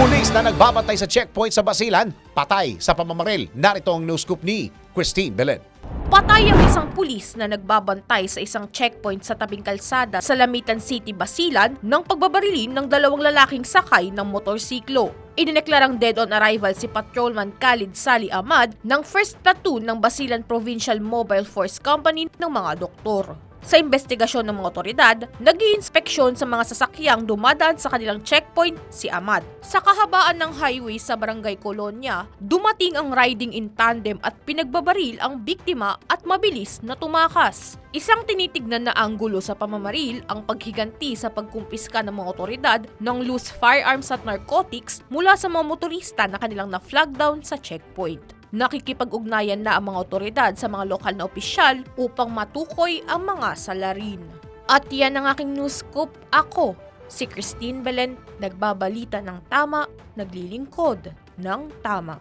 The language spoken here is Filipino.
Pulis na nagbabantay sa checkpoint sa Basilan, patay sa pamamaril. Narito ang news scoop ni Christine Belen. Patay ang isang pulis na nagbabantay sa isang checkpoint sa tabing kalsada sa Lamitan City, Basilan ng pagbabarilin ng dalawang lalaking sakay ng motorsiklo. Idineklarang dead on arrival si Patrolman Khalid Sali Ahmad ng 1st Platoon ng Basilan Provincial Mobile Force Company ng mga doktor. Sa investigasyon ng mga otoridad, nag inspeksyon sa mga sasakyang dumadaan sa kanilang checkpoint si Ahmad. Sa kahabaan ng highway sa Barangay Colonia, dumating ang riding in tandem at pinagbabaril ang biktima at mabilis na tumakas. Isang tinitignan na anggulo sa pamamaril ang paghiganti sa pagkumpiska ng mga otoridad ng loose firearms at narcotics mula sa mga motorista na kanilang na-flag down sa checkpoint. Nakikipag-ugnayan na ang mga otoridad sa mga lokal na opisyal upang matukoy ang mga salarin. At yan ang aking news scoop. Ako, si Christine Belen, nagbabalita ng tama, naglilingkod ng tama.